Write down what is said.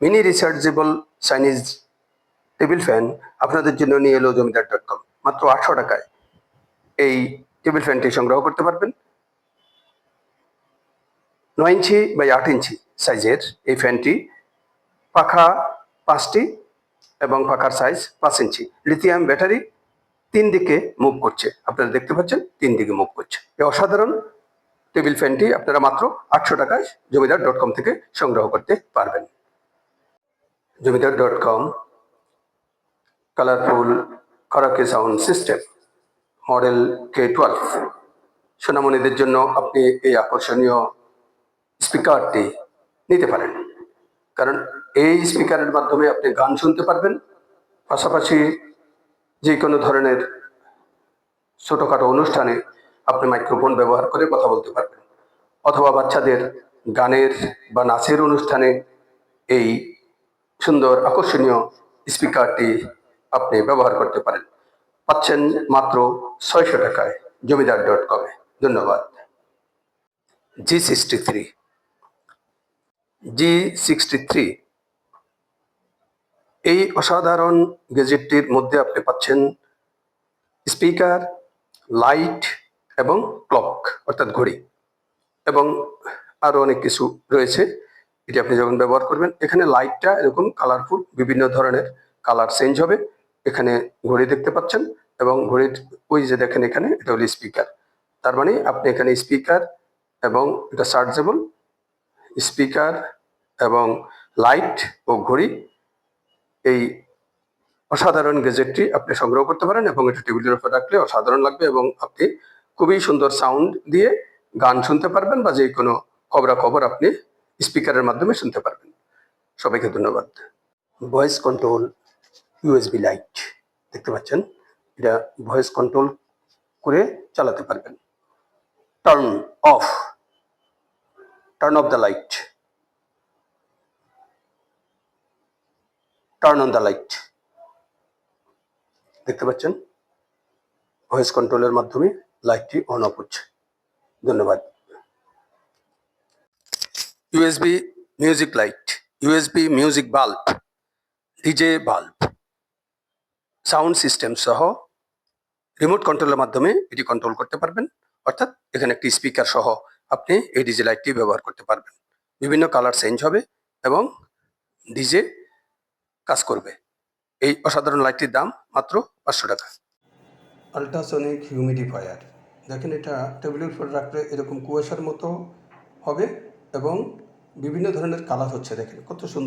Mini rechargeable Chinese table fan আপনাদের জন্য নিয়ে এলো জমিদার ডট কম। মাত্র আটশো টাকায় এই টেবিল ফ্যানটি সংগ্রহ করতে পারবেন। নয় ইঞ্চি বাই আট ইঞ্চি সাইজের এই ফ্যানটি পাখা পাঁচটি এবং পাখার সাইজ পাঁচ ইঞ্চি। লিথিয়াম ব্যাটারি তিন দিকে মুভ করছে। আপনারা দেখতে পাচ্ছেন তিন দিকে মুভ করছে। এই অসাধারণ টেবিল ফ্যানটি আপনারা মাত্র আটশো টাকায় জমিদার ডট কম থেকে সংগ্রহ করতে পারবেন। জমিদার ডট কম কালারফুল করাকে sound system model K twelve সোনামণিদের জন্য আপনি এই আকর্ষণীয় স্পিকারটি নিতে পারেন। কারণ এই স্পিকারের মাধ্যমে আপনি গান শুনতে পারবেন। পাশাপাশি যে কোনো ধরনের ছোটোখাটো অনুষ্ঠানে আপনি মাইক্রোফোন ব্যবহার করে কথা বলতে পারবেন। অথবা বাচ্চাদের গানের বা নাচের অনুষ্ঠানে এই সুন্দর, আকর্ষণীয় স্পিকারটি আপনি ব্যবহার করতে পারেন। পাচ্ছেন মাত্র ছয়শো টাকায় জমিদার ডট কমে ধন্যবাদ। G sixty three G sixty three এই অসাধারণ গেজেটটির মধ্যে আপনি পাচ্ছেন স্পিকার, লাইট এবং ক্লক, অর্থাৎ ঘড়ি। এবং আরও অনেক কিছু রয়েছে। এটি আপনি যখন ব্যবহার করবেন, এখানে লাইটটা এরকম কালারফুল বিভিন্ন ধরনের কালার চেঞ্জ হবে। এখানে ঘড়ি দেখতে পাচ্ছেন এবং ঘড়ির ওই যে দেখেন এখানে, এটা হলো স্পিকার তার মানে আপনি এখানে স্পিকার এবং এটা চার্জেবল স্পিকার এবং লাইট ও ঘড়ি, এই অসাধারণ গেজেটটি আপনি সংগ্রহ করতে পারেন এবং এটা টেবিলের উপর রাখলে অসাধারণ লাগবে এবং আপনি খুবই সুন্দর সাউন্ড দিয়ে গান শুনতে পারবেন বা যে কোনো খবরাখবর আপনি স্পিকারের মাধ্যমে শুনতে পারবেন। সবাইকে ধন্যবাদ। ভয়েস কন্ট্রোল ইউএসবি লাইট, দেখতে পাচ্ছেন? এটা ভয়েস কন্ট্রোল করে চালাতে পারবেন। Turn off turn off the light, turn on the light, দেখতে পাচ্ছেন? ভয়েস কন্ট্রোলের মাধ্যমে লাইটটি অন অফ হচ্ছে। ধন্যবাদ। USB music light USB music bulb DJ bulb sound system সহ রিমোট কন্ট্রোলের মাধ্যমে এটি কন্ট্রোল করতে পারবেন। অর্থাৎ এখানে একটি স্পিকার সহ আপনি এই ডিজে লাইটটি ব্যবহার করতে পারবেন। বিভিন্ন কালার চেঞ্জ হবে এবং ডিজে কাজ করবে। এই অসাধারণ লাইটটির দাম মাত্র পাঁচশো টাকা। আল্ট্রাসনিক হিউমিডিফায়ার দেখেন এটা টেবিলের উপর রাখলে এরকম কুয়াশার মতো হবে। এবং বিভিন্ন ধরনের কালার হচ্ছে দেখেন কত সুন্দর।